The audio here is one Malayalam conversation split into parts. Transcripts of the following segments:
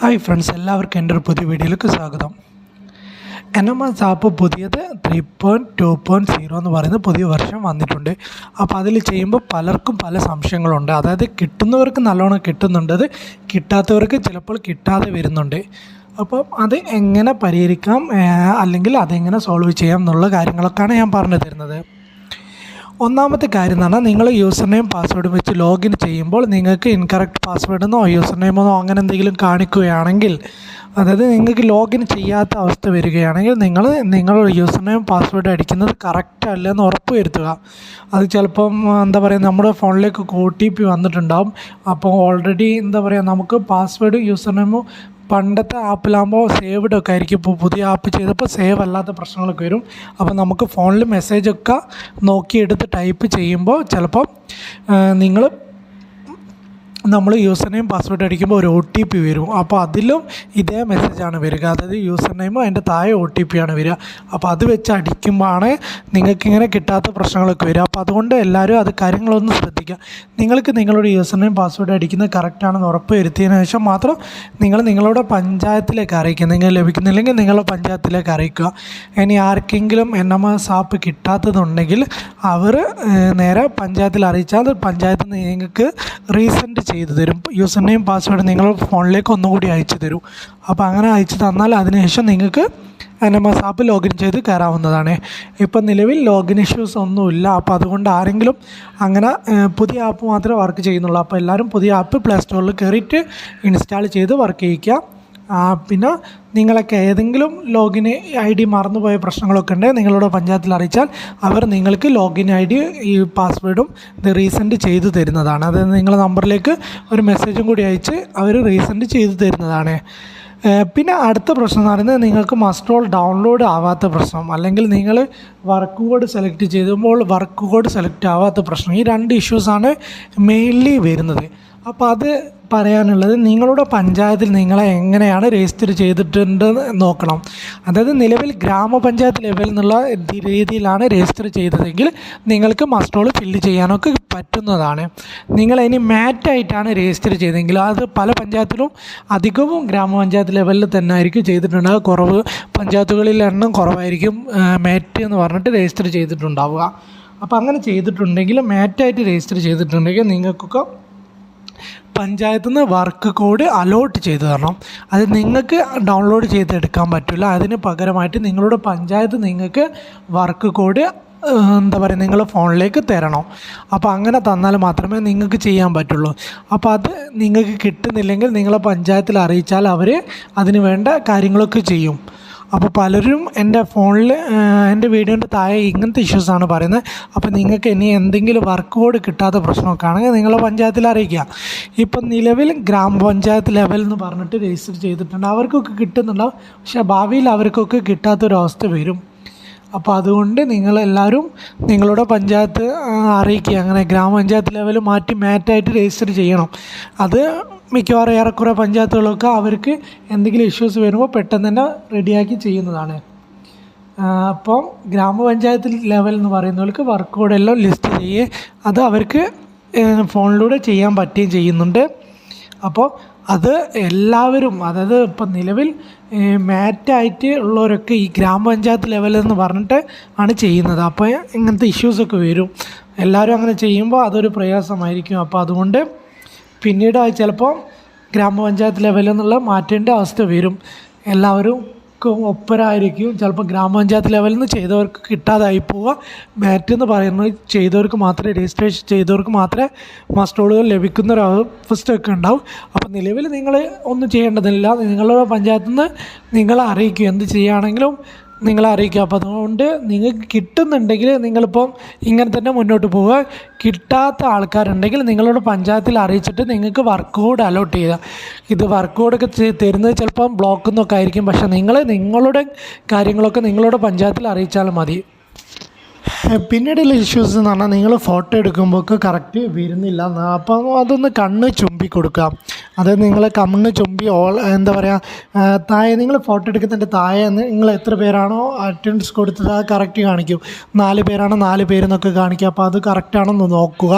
ഹായ് ഫ്രണ്ട്സ് എല്ലാവർക്കും എന്റെ ഒരു പുതിയ വീഡിയോയിലേക്ക് സ്വാഗതം. എൻ എം എസ് ആപ്പ് പുതിയത് three point two point zero എന്ന് പറയുന്ന പുതിയ വർഷം വന്നിട്ടുണ്ട്. അപ്പോൾ അതിൽ ചെയ്യുമ്പോൾ പലർക്കും പല സംശയങ്ങളുണ്ട്. അതായത് കിട്ടുന്നവർക്ക് നല്ലോണം കിട്ടുന്നുണ്ട് കിട്ടാത്തവർക്ക് ചിലപ്പോൾ കിട്ടാതെ വരുന്നുണ്ട്. അപ്പോൾ അത് എങ്ങനെ പരിഹരിക്കാം അല്ലെങ്കിൽ അതെങ്ങനെ സോൾവ് ചെയ്യാം എന്നുള്ള കാര്യങ്ങളൊക്കെയാണ് ഞാൻ പറഞ്ഞു തരുന്നത്. ഒന്നാമത്തെ കാര്യം എന്ന് പറഞ്ഞാൽ നിങ്ങൾ യൂസർ നെയിം പാസ്വേഡും വെച്ച് ലോഗിൻ ചെയ്യുമ്പോൾ നിങ്ങൾക്ക് ഇൻകറക്റ്റ് പാസ്വേഡെന്നോ യൂസർ നെയിമെന്നോ അങ്ങനെ എന്തെങ്കിലും കാണിക്കുകയാണെങ്കിൽ അതായത് നിങ്ങൾക്ക് ലോഗിൻ ചെയ്യാത്ത അവസ്ഥ വരികയാണെങ്കിൽ നിങ്ങൾ നിങ്ങളുടെ യൂസർ നെയിം പാസ്വേഡ് അടിക്കുന്നത് കറക്റ്റ് അല്ലെന്ന് ഉറപ്പ് വരുത്തുക അത് ചിലപ്പം എന്താ പറയുക നമ്മുടെ ഫോണിലേക്ക് ഒ ടി പി വന്നിട്ടുണ്ടാവും. അപ്പോൾ ഓൾറെഡി എന്താ പറയുക നമുക്ക് പാസ്വേഡ് യൂസർ നെയിമും പണ്ടത്തെ ആപ്പിലാകുമ്പോൾ സേവ്ഡ് ഒക്കെ ആയിരിക്കും. ഇപ്പോൾ പുതിയ ആപ്പ് ചെയ്തപ്പോൾ സേവ് അല്ലാത്ത പ്രശ്നങ്ങളൊക്കെ വരും. അപ്പോൾ നമുക്ക് ഫോണിൽ മെസ്സേജൊക്കെ നോക്കിയെടുത്ത് ടൈപ്പ് ചെയ്യുമ്പോൾ ചിലപ്പം നിങ്ങൾ നമ്മൾ യൂസർ നെയിം പാസ്വേഡ് അടിക്കുമ്പോൾ ഒരു ഒ ടി പി വരും. അപ്പോൾ അതിലും ഇതേ മെസ്സേജാണ് വരിക. അതായത് യൂസർ നെയിമും അതിന്റെ താഴെ ഒ ടി പി ആണ് വരിക. അപ്പോൾ അത് വെച്ച് അടിക്കുമ്പോഴാണ് നിങ്ങൾക്ക് ഇങ്ങനെ കിട്ടാത്ത പ്രശ്നങ്ങളൊക്കെ വരിക. അപ്പോൾ അതുകൊണ്ട് എല്ലാവരും അത് കാര്യങ്ങളൊന്ന് ശ്രദ്ധിക്കുക. നിങ്ങൾക്ക് നിങ്ങളുടെ യൂസർ നെയിം പാസ്വേഡ് അടിക്കുന്നത് കറക്റ്റാണെന്ന് ഉറപ്പ് വരുത്തിയതിന് ശേഷം മാത്രം നിങ്ങൾ നിങ്ങളുടെ പഞ്ചായത്തിലേക്ക് അറിയിക്കുക. നിങ്ങൾ ലഭിക്കുന്നില്ലെങ്കിൽ നിങ്ങളുടെ പഞ്ചായത്തിലേക്ക് അറിയിക്കുക. ഇനി ആർക്കെങ്കിലും എൻ എം എസ് ആപ്പ് കിട്ടാത്തതുണ്ടെങ്കിൽ അവർ നേരെ പഞ്ചായത്തിൽ അറിയിച്ചാൽ പഞ്ചായത്ത് നിങ്ങൾക്ക് റീസെൻഡ് ചെയ്തു തരും. യൂസർ നെയിം പാസ്വേഡ് നിങ്ങൾ ഫോണിലേക്ക് ഒന്നുകൂടി അയച്ചു തരും. അപ്പോൾ അങ്ങനെ അയച്ചു തന്നാൽ അതിനുശേഷം നിങ്ങൾക്ക് N M S app login ചെയ്ത് കയറാവുന്നതാണ്. ഇപ്പം നിലവിൽ ലോഗിൻ ഇഷ്യൂസ് ഒന്നുമില്ല. അപ്പോൾ അതുകൊണ്ട് ആരെങ്കിലും അങ്ങനെ പുതിയ ആപ്പ് മാത്രമേ വർക്ക് ചെയ്യുന്നുള്ളൂ. അപ്പോൾ എല്ലാവരും പുതിയ ആപ്പ് പ്ലേ സ്റ്റോറിൽ കയറിയിട്ട് ഇൻസ്റ്റാൾ ചെയ്ത് വർക്ക് ചെയ്യിക്കുക പിന്നെ നിങ്ങളൊക്കെ ഏതെങ്കിലും ലോഗിൻ ഐ ഡി മറന്നുപോയ പ്രശ്നങ്ങളൊക്കെ ഉണ്ടെങ്കിൽ നിങ്ങളുടെ പഞ്ചായത്തിൽ അറിയിച്ചാൽ അവർ നിങ്ങൾക്ക് ലോഗിൻ ഐ ഡി ഈ പാസ്വേഡും ഇത് ചെയ്തു തരുന്നതാണ്. അതായത് നിങ്ങളുടെ നമ്പറിലേക്ക് ഒരു മെസ്സേജും കൂടി അയച്ച് അവർ റീസെൻഡ് ചെയ്തു തരുന്നതാണ്. പിന്നെ അടുത്ത പ്രശ്നം എന്ന് പറയുന്നത് നിങ്ങൾക്ക് മസ്റ്റ് ഓൾ ഡൗൺലോഡ് ആവാത്ത പ്രശ്നം. അല്ലെങ്കിൽ നിങ്ങൾ വർക്ക് കോഡ് സെലക്ട് ചെയ്യുമ്പോൾ വർക്ക് കോഡ് സെലക്ട് ആവാത്ത പ്രശ്നം. ഈ രണ്ട് ഇഷ്യൂസാണ് മെയിൻലി വരുന്നത്. അപ്പോൾ അത് പറയാനുള്ളത് നിങ്ങളുടെ പഞ്ചായത്തിൽ നിങ്ങളെ എങ്ങനെയാണ് രജിസ്റ്റർ ചെയ്തിട്ടുണ്ട് നോക്കണം. അതായത് നിലവിൽ ഗ്രാമപഞ്ചായത്ത് ലെവലിൽ നിന്നുള്ള രീതിയിലാണ് രജിസ്റ്റർ ചെയ്തതെങ്കിൽ നിങ്ങൾക്ക് മസ്റ്റോൾ ഫില്ല് ചെയ്യാനൊക്കെ പറ്റുന്നതാണ്. നിങ്ങൾ ഇനി മാറ്റായിട്ടാണ് രജിസ്റ്റർ ചെയ്തതെങ്കിൽ അത് പല പഞ്ചായത്തിലും അധികവും ഗ്രാമപഞ്ചായത്ത് ലെവലിൽ തന്നെ ആയിരിക്കും ചെയ്തിട്ടുണ്ടാവുക കുറവ് പഞ്ചായത്തുകളിൽ എണ്ണം കുറവായിരിക്കും മാറ്റ് എന്ന് പറഞ്ഞിട്ട് രജിസ്റ്റർ ചെയ്തിട്ടുണ്ടാവുക. അപ്പോൾ അങ്ങനെ ചെയ്തിട്ടുണ്ടെങ്കിൽ മാറ്റായിട്ട് രജിസ്റ്റർ ചെയ്തിട്ടുണ്ടെങ്കിൽ നിങ്ങൾക്കൊക്കെ പഞ്ചായത്തിൽ നിന്ന് വർക്ക് കോഡ് അലോട്ട് ചെയ്തു തരണം. അത് നിങ്ങൾക്ക് ഡൗൺലോഡ് ചെയ്തെടുക്കാൻ പറ്റില്ല. അതിന് പകരമായിട്ട് നിങ്ങളുടെ പഞ്ചായത്ത് നിങ്ങൾക്ക് വർക്ക് കോഡ് എന്താ പറയുക നിങ്ങൾ ഫോണിലേക്ക് തരണം. അപ്പോൾ അങ്ങനെ തന്നാൽ മാത്രമേ നിങ്ങൾക്ക് ചെയ്യാൻ പറ്റുള്ളൂ. അപ്പോൾ അത് നിങ്ങൾക്ക് കിട്ടുന്നില്ലെങ്കിൽ നിങ്ങളെ പഞ്ചായത്തിൽ അറിയിച്ചാൽ അവർ അതിന് വേണ്ട കാര്യങ്ങളൊക്കെ ചെയ്യും. അപ്പോൾ പലരും എന്റെ ഫോണിൽ എന്റെ വീഡിയോന്റെ താഴെ ഇങ്ങനത്തെ ഇഷ്യൂസാണ് പറയുന്നത്. അപ്പോൾ നിങ്ങൾക്ക് ഇനി എന്തെങ്കിലും വർക്ക് കോഡ് കിട്ടാത്ത പ്രശ്നമൊക്കെ ആണെങ്കിൽ നിങ്ങളെ പഞ്ചായത്തിൽ അറിയിക്കുക. ഇപ്പം നിലവിൽ ഗ്രാമപഞ്ചായത്ത് ലെവൽ എന്ന് പറഞ്ഞിട്ട് രജിസ്റ്റർ ചെയ്തിട്ടുണ്ട്. അവർക്കൊക്കെ കിട്ടുന്നുണ്ടാവും. പക്ഷേ ഭാവിയിൽ അവർക്കൊക്കെ കിട്ടാത്തൊരവസ്ഥ വരും. അപ്പോൾ അതുകൊണ്ട് നിങ്ങളെല്ലാവരും നിങ്ങളുടെ പഞ്ചായത്ത് അറിയിക്കുക. അങ്ങനെ ഗ്രാമപഞ്ചായത്ത് ലെവൽ മാറ്റി മാറ്റായിട്ട് രജിസ്റ്റർ ചെയ്യണം. അത് മിക്കവാറും ഏറെക്കുറെ പഞ്ചായത്തുകളൊക്കെ അവർക്ക് എന്തെങ്കിലും ഇഷ്യൂസ് വരുമ്പോൾ പെട്ടെന്ന് തന്നെ റെഡിയാക്കി ചെയ്യുന്നതാണ്. അപ്പം ഗ്രാമപഞ്ചായത്ത് ലെവൽ എന്ന് പറയുന്നവർക്ക് വർക്ക് കോഡെല്ലാം ലിസ്റ്റ് ചെയ്യുക അത് അവർക്ക് ഫോണിലൂടെ ചെയ്യാൻ പറ്റുകയും ചെയ്യുന്നുണ്ട്. അപ്പോൾ അത് എല്ലാവരും അതായത് ഇപ്പം നിലവിൽ മാറ്റായിട്ട് ഉള്ളവരൊക്കെ ഈ ഗ്രാമപഞ്ചായത്ത് ലെവലെന്ന് പറഞ്ഞിട്ട് ആണ് ചെയ്യുന്നത്. അപ്പോൾ ഇങ്ങനത്തെ ഇഷ്യൂസൊക്കെ വരും. എല്ലാവരും അങ്ങനെ ചെയ്യുമ്പോൾ അതൊരു പ്രയാസമായിരിക്കും. അപ്പോൾ അതുകൊണ്ട് പിന്നീട് ചിലപ്പോൾ ഗ്രാമപഞ്ചായത്ത് ലെവലിൽ നിന്നുള്ള മാറ്റേണ്ട അവസ്ഥ വരും. എല്ലാവരും ഒപ്പരായിരിക്കും. ചിലപ്പോൾ ഗ്രാമപഞ്ചായത്ത് ലെവലിൽ നിന്ന് ചെയ്തവർക്ക് കിട്ടാതായി പോവുക മാറ്റ് എന്ന് പറയുന്നത് ചെയ്തവർക്ക് മാത്രമേ രജിസ്ട്രേഷൻ ചെയ്തവർക്ക് മാത്രമേ മസ്റ്റോളുകൾ ലഭിക്കുന്ന ഒരു അവസ്ഥയൊക്കെ ഉണ്ടാവും. അപ്പോൾ നിലവിൽ നിങ്ങൾ ഒന്നും ചെയ്യേണ്ടതില്ല. നിങ്ങളുടെ പഞ്ചായത്തിൽ നിന്ന് നിങ്ങളെ അറിയിക്കും എന്ത് ചെയ്യുകയാണെങ്കിലും നിങ്ങളെ അറിയിക്കുക അപ്പോൾ അതുകൊണ്ട് നിങ്ങൾക്ക് കിട്ടുന്നുണ്ടെങ്കിൽ നിങ്ങളിപ്പം ഇങ്ങനെ തന്നെ മുന്നോട്ട് പോവുക. കിട്ടാത്ത ആൾക്കാരുണ്ടെങ്കിൽ നിങ്ങളോട് പഞ്ചായത്തിൽ അറിയിച്ചിട്ട് നിങ്ങൾക്ക് വർക്ക് കോഡ് അലോട്ട് ചെയ്യുക. ഇത് വർക്ക് കോഡൊക്കെ തരുന്നത് ചിലപ്പം ബ്ലോക്കിൽ നിന്നൊക്കെ ആയിരിക്കും. പക്ഷേ നിങ്ങൾ നിങ്ങളുടെ കാര്യങ്ങളൊക്കെ നിങ്ങളോട് പഞ്ചായത്തിൽ അറിയിച്ചാൽ മതി. പിന്നീടുള്ള ഇഷ്യൂസ് എന്ന് പറഞ്ഞാൽ നിങ്ങൾ ഫോട്ടോ എടുക്കുമ്പോഴൊക്കെ കറക്റ്റ് വരുന്നില്ല. അപ്പോൾ അപ്പം അതൊന്ന് കണ്ണ് ചുമ്പി കൊടുക്കുക അത് നിങ്ങൾ കണ്ണ് ചുമ്പി ഓൾ എന്താ പറയുക താഴെ നിങ്ങൾ ഫോട്ടോ എടുക്കുന്നതിന്റെ താഴെ നിങ്ങൾ എത്ര പേരാണോ അറ്റൻഡൻസ് കൊടുത്തത് അത് കറക്റ്റ് കാണിക്കും. നാല് പേരാണോ നാല് പേരെന്നൊക്കെ കാണിക്കുക അപ്പോൾ അത് കറക്റ്റാണെന്ന് നോക്കുക.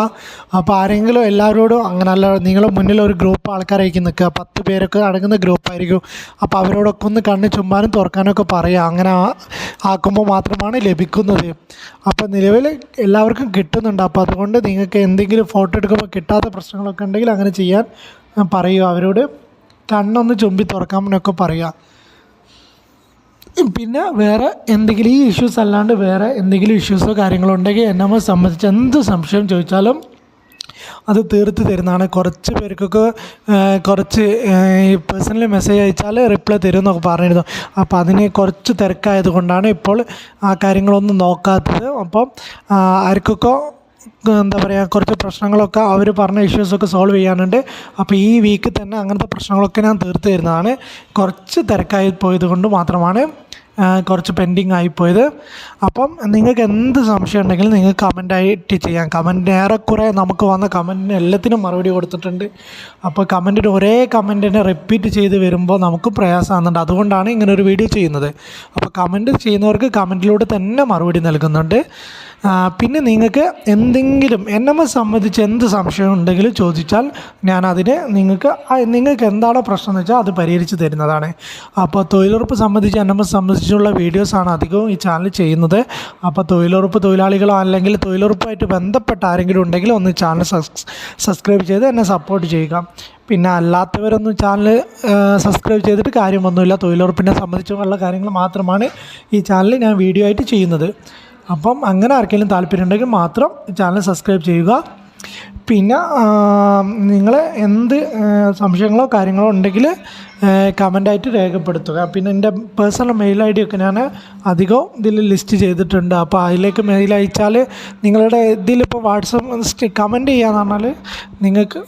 അപ്പോൾ ആരെങ്കിലും എല്ലാവരോടും അങ്ങനെ അല്ല നിങ്ങൾ മുന്നിൽ ഒരു ഗ്രൂപ്പ് ആൾക്കാരായിരിക്കും നിൽക്കുക. പത്ത് പേരൊക്കെ അടങ്ങുന്ന ഗ്രൂപ്പായിരിക്കും അപ്പോൾ അവരോടൊക്കെ ഒന്ന് കണ്ണ് ചുമ്മാനും തുറക്കാനൊക്കെ പറയുക. അങ്ങനെ ആക്കുമ്പോൾ മാത്രമാണ് ലഭിക്കുന്നത്. അപ്പോൾ നിലവിൽ എല്ലാവർക്കും കിട്ടുന്നുണ്ട്. അപ്പോൾ അതുകൊണ്ട് നിങ്ങൾക്ക് എന്തെങ്കിലും ഫോട്ടോ എടുക്കുമ്പോൾ കിട്ടാത്ത പ്രശ്നങ്ങളൊക്കെ ഉണ്ടെങ്കിൽ അങ്ങനെ ചെയ്യാൻ പറയുക അവരോട് കണ്ണൊന്ന് ചുമ്പി തുറക്കാമെന്നൊക്കെ പറയുക പിന്നെ വേറെ എന്തെങ്കിലും ഈ ഇഷ്യൂസ് അല്ലാണ്ട് വേറെ എന്തെങ്കിലും ഇഷ്യൂസോ കാര്യങ്ങളോ ഉണ്ടെങ്കിൽ എന്നെ സംബന്ധിച്ച് എന്ത് സംശയം ചോദിച്ചാലും അത് തീർത്ത് തരുന്നതാണ്. കുറച്ച് പേർക്കൊക്കെ കുറച്ച് പേഴ്സണലി മെസ്സേജ് അയച്ചാൽ റിപ്ലൈ തരും എന്നൊക്കെ പറഞ്ഞിരുന്നു. അപ്പോൾ അതിന് കുറച്ച് തിരക്കായത് കൊണ്ടാണ് ഇപ്പോൾ ആ കാര്യങ്ങളൊന്നും നോക്കാത്തത്. അപ്പം ആർക്കൊക്കെ എന്താ പറയുക കുറച്ച് പ്രശ്നങ്ങളൊക്കെ അവർ പറഞ്ഞ ഇഷ്യൂസൊക്കെ സോൾവ് ചെയ്യാനുണ്ട്. അപ്പോൾ ഈ വീക്ക് തന്നെ അങ്ങനത്തെ പ്രശ്നങ്ങളൊക്കെ ഞാൻ തീർത്ത് തരുന്നതാണ് കുറച്ച് തിരക്കായി പോയത് കൊണ്ട് മാത്രമാണ് കുറച്ച് പെൻഡിങ് ആയിപ്പോയത് അപ്പം നിങ്ങൾക്ക് എന്ത് സംശയം ഉണ്ടെങ്കിലും നിങ്ങൾക്ക് കമന്റായിട്ട് ചെയ്യാം. കമന്റ് ഏറെക്കുറെ നമുക്ക് വന്ന കമന്റിന് എല്ലാത്തിനും മറുപടി കൊടുത്തിട്ടുണ്ട്. അപ്പോൾ കമന്റിന് ഒരേ കമന്റിനെ റിപ്പീറ്റ് ചെയ്ത് വരുമ്പോൾ നമുക്ക് പ്രയാസമാകുന്നുണ്ട്. അതുകൊണ്ടാണ് ഇങ്ങനെ ഒരു വീഡിയോ ചെയ്യുന്നത്. അപ്പോൾ കമന്റ് ചെയ്യുന്നവർക്ക് കമന്റിലൂടെ തന്നെ മറുപടി നൽകുന്നുണ്ട്. പിന്നെ നിങ്ങൾക്ക് എന്തെങ്കിലും എന്നെ സംബന്ധിച്ച് എന്ത് സംശയം ഉണ്ടെങ്കിലും ചോദിച്ചാൽ ഞാൻ അതിന് നിങ്ങൾക്ക് നിങ്ങൾക്ക് എന്താണോ പ്രശ്നം എന്ന് വെച്ചാൽ അത് പരിഹരിച്ച് തരുന്നതാണ്. അപ്പോൾ തൊഴിലുറപ്പ് സംബന്ധിച്ച് എന്നെ സംബന്ധിച്ചുള്ള വീഡിയോസാണ് അധികവും ഈ ചാനൽ ചെയ്യുന്നത്. അപ്പോൾ തൊഴിലുറപ്പ് തൊഴിലാളികളോ അല്ലെങ്കിൽ തൊഴിലുറപ്പുമായിട്ട് ബന്ധപ്പെട്ട ആരെങ്കിലും ഉണ്ടെങ്കിൽ ഒന്ന് ചാനൽ സബ്സ്ക്രൈബ് ചെയ്ത് എന്നെ സപ്പോർട്ട് ചെയ്യുക. പിന്നെ അല്ലാത്തവരൊന്നും ചാനൽ സബ്സ്ക്രൈബ് ചെയ്തിട്ട് കാര്യമൊന്നുമില്ല. തൊഴിലുറപ്പിനെ സംബന്ധിച്ചുള്ള കാര്യങ്ങൾ മാത്രമാണ് ഈ ചാനൽ ഞാൻ വീഡിയോ ആയിട്ട് ചെയ്യുന്നത്. അപ്പം അങ്ങനെ ആർക്കെങ്കിലും താല്പര്യം മാത്രം ചാനൽ സബ്സ്ക്രൈബ് ചെയ്യുക. പിന്നെ നിങ്ങൾ എന്ത് സംശയങ്ങളോ കാര്യങ്ങളോ ഉണ്ടെങ്കിൽ കമന്റായിട്ട് രേഖപ്പെടുത്തുക. പിന്നെ എന്റെ പേഴ്സണൽ മെയിൽ ഐ ഡി ഒക്കെ ഞാൻ അധികവും ഇതിൽ ലിസ്റ്റ് ചെയ്തിട്ടുണ്ട്. അപ്പോൾ അതിലേക്ക് മെയിൽ അയച്ചാൽ നിങ്ങളുടെ ഇതിലിപ്പോൾ വാട്സപ്പ് കമന്റ് ചെയ്യാന്ന് പറഞ്ഞാൽ നിങ്ങൾക്ക്